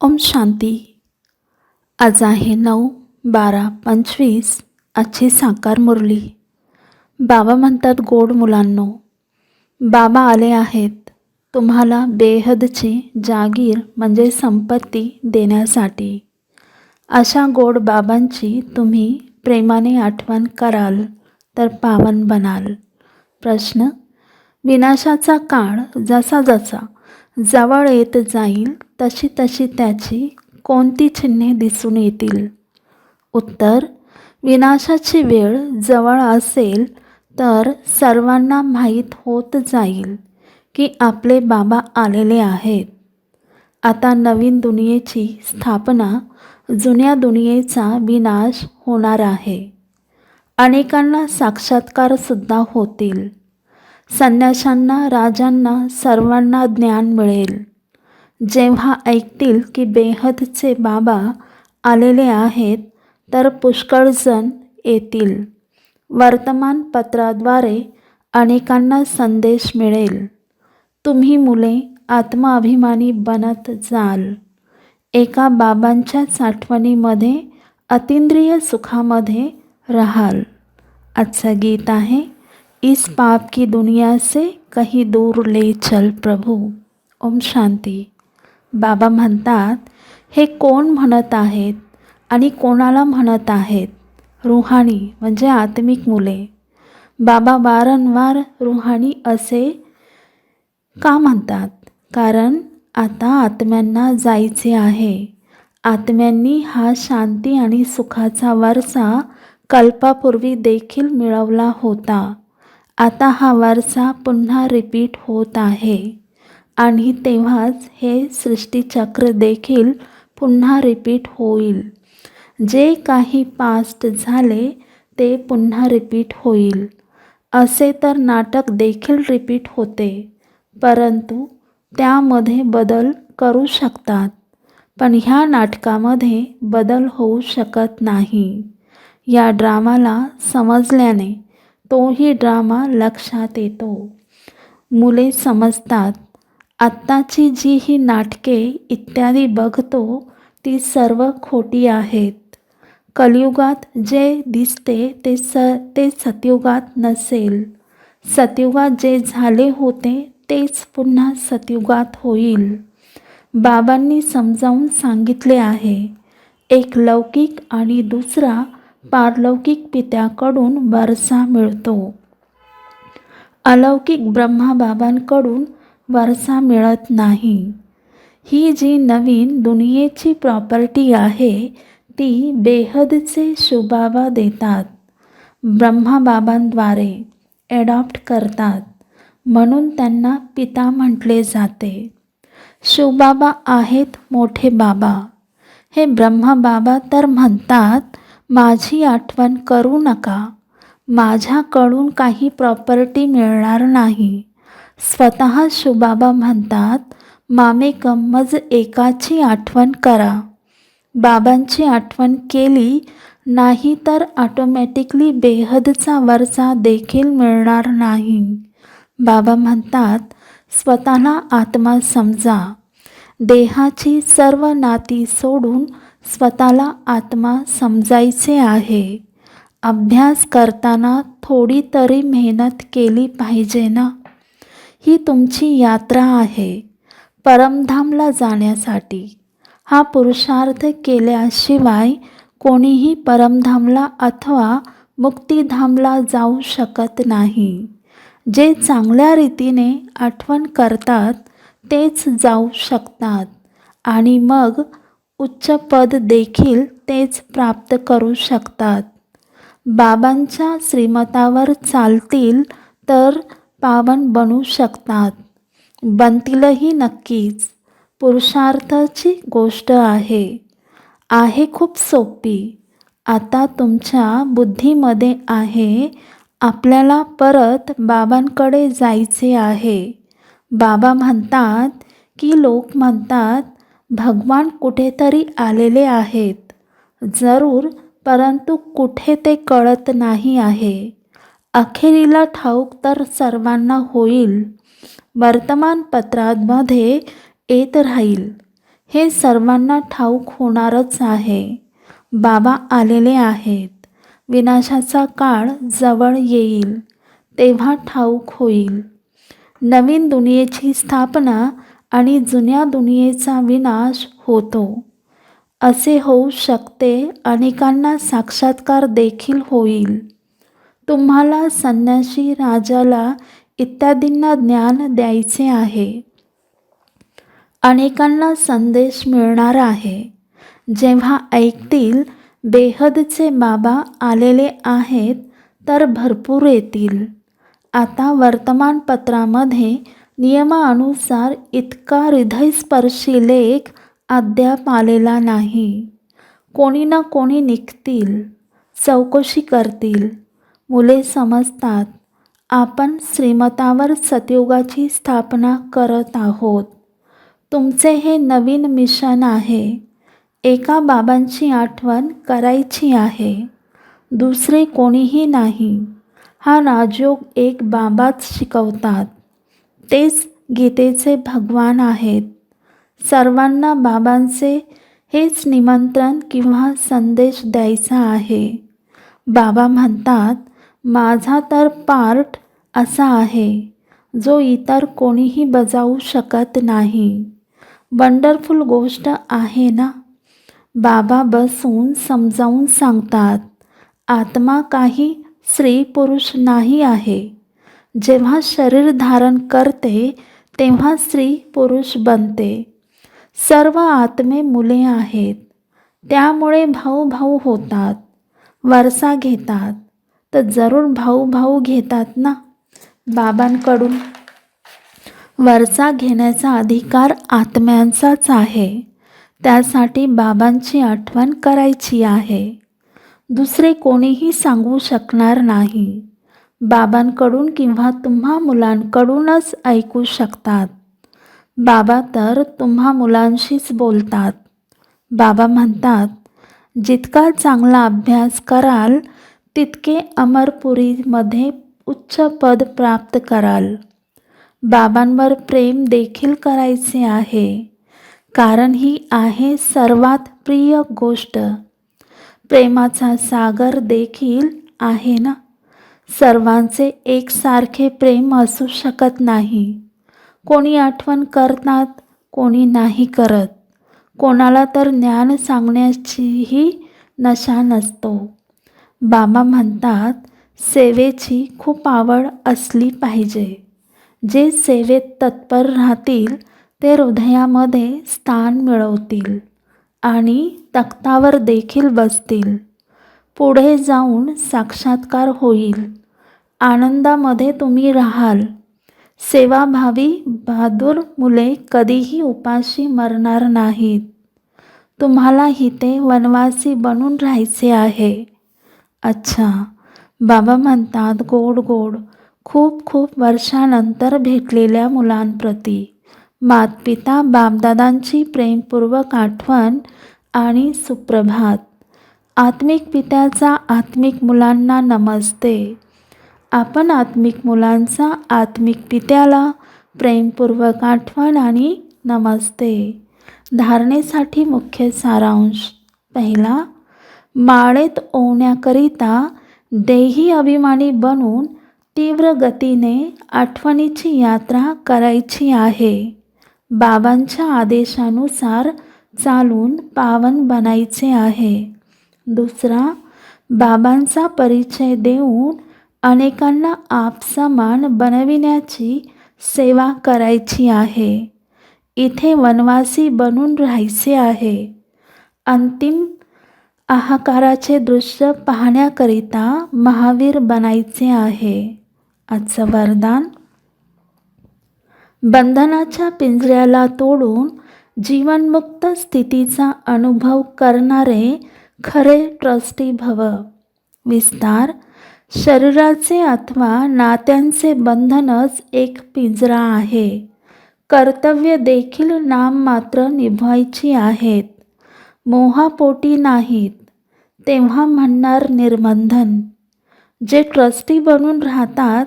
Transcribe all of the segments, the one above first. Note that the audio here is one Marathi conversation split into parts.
ओम शांती. आज आहे नऊ बारा पंचवीस आजची साकार मुरली. बाबा म्हणतात गोड मुलांनो. बाबा आले आहेत. तुम्हाला बेहदची जागीर म्हणजे संपत्ती देण्यासाठी. अशा गोड बाबांची तुम्ही प्रेमाने आठवण कराल तर पावन बनाल. प्रश्न विनाशाचा काळ जसा जसा जवळ येत जाईल तशी तशी त्याची कोणती चिन्हे दिसून येतील? उत्तर विनाशाची वेळ जवळ असेल तर सर्वांना माहीत होत जाईल की आपले बाबा आलेले आहेत. आता नवीन दुनियेची स्थापना जुन्या दुनियेचा विनाश होणार आहे. अनेकांना साक्षात्कारसुद्धा होतील. संन्याशांना राजांना सर्वांना ज्ञान मिळेल. जेव्हा ऐकतील की बेहदचे बाबा आलेले आहेत तर पुष्कळजण येतील. वर्तमानपत्राद्वारे अनेकांना संदेश मिळेल. तुम्ही मुले आत्माभिमानी बनत जाल. एका बाबांच्याच आठवणीमध्ये अतिंद्रिय सुखामध्ये राहाल. आजचं गीत आहे इस पाप की दुनिया से कहीं दूर ले चल प्रभू. ओम शांती. बाबा म्हणतात हे कोण म्हणत आहेत आणि कोणाला म्हणत आहेत? रुहाणी म्हणजे आत्मिक मुले. बाबा वारंवार रुहाणी असे का म्हणतात? कारण आता आत्म्यांना जायचे आहे. आत्म्यांनी हा शांती आणि सुखाचा वारसा कल्पापूर्वी देखील मिळवला होता. आता हा वारसा पुन्हा रिपीट होत आहे. आणि तेव्हाच हे सृष्टीचक्र देखील पुन्हा रिपीट होईल. जे काही पास्ट झाले ते पुन्हा रिपीट होईल. असे तर नाटक देखील रिपीट होते परंतु त्यामध्ये बदल करू शकतात. पण ह्या नाटकामध्ये बदल होऊ शकत नाही. या ड्रामाला समजल्याने तोही ड्रामा लक्षात येतो. मुले समजतात आत्ताची जी ही नाटके इत्यादी बघतो ती सर्व खोटी आहेत. कलियुगात जे दिसते ते स ते सतयुगात नसेल. सतयुगात जे झाले होते तेच पुन्हा सतयुगात होईल. बाबांनी समजावून सांगितले आहे एक लौकिक आणि दुसरा पारलौकिक पित्याकडून वारसा मिळतो. अलौकिक ब्रह्माबाबांकडून वारसा मिळत नाही. ही जी नवीन दुनियेची प्रॉपर्टी आहे ती बेहदचे शुबाबा देतात. ब्रह्माबाबांद्वारे ॲडॉप्ट करतात. म्हणून त्यांना पिता म्हटले जाते. शिवबाबा आहेत मोठे बाबा. हे ब्रह्माबाबा तर म्हणतात माझी आठवण करू नका. माझ्याकडून काही प्रॉपर्टी मिळणार नाही. स्वतः शुबाबा म्हणतात मामे कम्मज एकाची आठवण करा. बाबांची आठवण केली नाही तर ऑटोमॅटिकली बेहदचा वरचा देखील मिळणार नाही. बाबा म्हणतात स्वतःला आत्मा समजा. देहाची सर्व नाती सोडून स्वतःला आत्मा समजायचे आहे. अभ्यास करताना थोडी तरी मेहनत केली पाहिजे ना? ही तुमची यात्रा आहे परमधामला जाण्यासाठी. हा पुरुषार्थ केल्याशिवाय कोणीही परमधामला अथवा मुक्तिधामला जाऊ शकत नाही. जे चांगल्या रीतीने आठवण करतात तेच जाऊ शकतात आणि मग उच्च पद देखील तेच प्राप्त करू शकतात. बाबांच्या श्रीमतावर चालतील तर पावन बनू शकतात. बनतीलही नक्कीच पुरुषार्थाची गोष्ट आहे. आहे खूप सोपी. आता तुमच्या बुद्धीमध्ये आहे. आपल्याला परत बाबांकडे जायचे आहे. बाबा म्हणतात की लोक म्हणतात भगवान कुठेतरी आलेले आहेत. जरूर परंतु कुठे ते कळत नाही आहे. अखेरीला ठाऊक तर सर्वांना होईल. वर्तमानपत्रांमध्ये येत राहील. हे सर्वांना ठाऊक होणारच आहे. बाबा आलेले आहेत. विनाशाचा काळ जवळ येईल. तेव्हा ठाऊक होईल. नवीन दुनियेची स्थापना आणि जुन्या दुनियेचा विनाश होतो. असे होऊ शकते. अनेकांना साक्षात्कार देखील होईल. तुम्हाला संन्याशी राजाला इत्यादींना ज्ञान द्यायचे आहे. अनेकांना संदेश मिळणार आहे. जेव्हा ऐकतील बेहदचे बाबा आलेले आहेत तर भरपूर येतील. आता वर्तमानपत्रामध्ये नियमानुसार इतका हृदयस्पर्शी लेख अद्याप आलेला नाही. कोणी ना कोणी निघतील चौकशी करतील. मुले समजतात. आपण श्रीमतावर सतयुगाची स्थापना करत आहोत. तुमचे हे नवीन मिशन आहे. एका बाबांची आठवण करायची आहे. दुसरे कोणीही नाही. हा राजयोग एक बाबाच शिकवतात. तेच गीतेचे भगवान आहेत. सर्वांना बाबांचे हेच निमंत्रण किंवा संदेश द्यायचा आहे. बाबा म्हणतात माझा तर पार्ट असा आहे जो इतर कोणीही बजावू शकत नाही. वंडरफुल गोष्ट आहे ना? बाबा बसून समजावून सांगतात आत्मा काही स्त्री पुरुष नाही आहे. जेव्हा शरीर धारण करते तेव्हा स्त्री पुरुष बनते. सर्व आत्मे मुले आहेत. त्यामुळे भाऊ भाऊ होतात वरसा घेतात. तर जरूर भाऊ भाऊ घेतात ना बाबांकडून. वरचा घेण्याचा अधिकार आत्म्यांचाच आहे. त्यासाठी बाबांची आठवण करायची आहे. दुसरे कोणीही सांगू शकणार नाही. बाबांकडून किंवा तुम्हा मुलांकडूनच ऐकू शकतात. बाबा तर तुम्हा मुलांशीच बोलतात. बाबा म्हणतात जितका चांगला अभ्यास कराल तितके अमरपुरीमध्ये उच्च पद प्राप्त कराल. बाबांवर प्रेम देखील करायचे आहे. कारण ही आहे सर्वात प्रिय गोष्ट. प्रेमाचा सागर देखील आहे ना? सर्वांचे एकसारखे प्रेम असू शकत नाही. कोणी आठवण करतात कोणी नाही करत. कोणाला तर ज्ञान सांगण्याचीही नशा नसतो. बाबा म्हणतात सेवेची खूप आवड असली पाहिजे. जे सेवेत तत्पर राहतील ते हृदयामध्ये स्थान मिळवतील आणि तख्तावर देखील बसतील. पुढे जाऊन साक्षात्कार होईल. आनंदामध्ये तुम्ही राहाल. सेवाभावी बहादूर मुले कधीही उपाशी मरणार नाहीत. तुम्हाला इथे वनवासी बनून राहायचे आहे. अच्छा. बाबा म्हणतात गोड गोड. खूप खूप वर्षानंतर भेटलेल्या मुलांप्रती. मातपिता बापदादांची प्रेमपूर्वक आठवण आणि सुप्रभात. आत्मिक पित्याचा आत्मिक मुलांना नमस्ते. आपण आत्मिक मुलांचा आत्मिक पित्याला प्रेमपूर्वक आठवण आणि नमस्ते. धारणेसाठी मुख्य सारांश पहिला माळेत ओवण्याकरिता देही अभिमानी बनून तीव्र गतीने आठवणीची यात्रा करायची आहे. बाबांच्या आदेशानुसार चालून पावन बनायचे आहे. दुसरा बाबांचा परिचय देऊन अनेकांना आपसमान बनविण्याची सेवा करायची आहे. इथे वनवासी बनून राहायचे आहे. अंतिम आहाकाराचे दृश्य पाहण्याकरिता महावीर बनायचे आहे. आजचं वरदान बंधनाच्या पिंजऱ्याला तोडून जीवनमुक्त स्थितीचा अनुभव करणारे खरे ट्रस्टी भव. विस्तार शरीराचे अथवा नात्यांचे बंधनच एक पिंजरा आहे. कर्तव्य देखील नाम मात्र निभवायची आहेत. मोहापोटी नाहीत तेव्हा म्हणणार निर्बंधन. जे ट्रस्टी बनून राहतात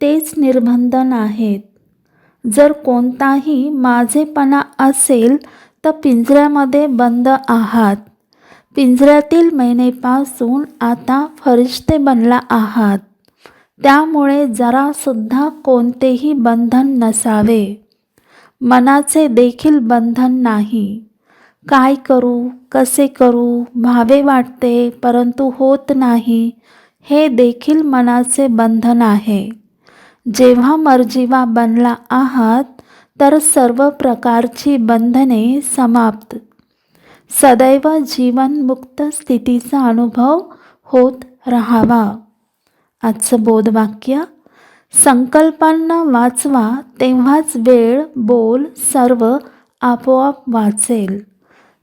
तेच निर्बंधन आहेत. जर कोणताही माझेपणा असेल तर पिंजऱ्यामध्ये बंद आहात. पिंजऱ्यातील महिनेपासून आता फरिश्ते बनला आहात. त्यामुळे जरासुद्धा कोणतेही बंधन नसावे. मनाचे देखील बंधन नाही. काय करू कसे करू व्हावे वाटते परंतु होत नाही. हे देखील मनाचे बंधन आहे. जेव्हा मर्जीवा बनला आहात तर सर्व प्रकारची बंधने समाप्त. सदैव जीवनमुक्त स्थितीचा अनुभव होत राहावा. आजचं बोधवाक्य संकल्पांना वाचवा तेव्हाच वेळ बोल सर्व आपोआप वाचेल.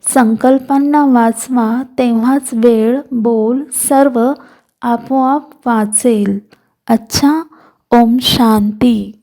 संकल्पांना वाचवा तेव्हाच वेळ बोल सर्व आपोआप वाचेल. अच्छा ओम शांती.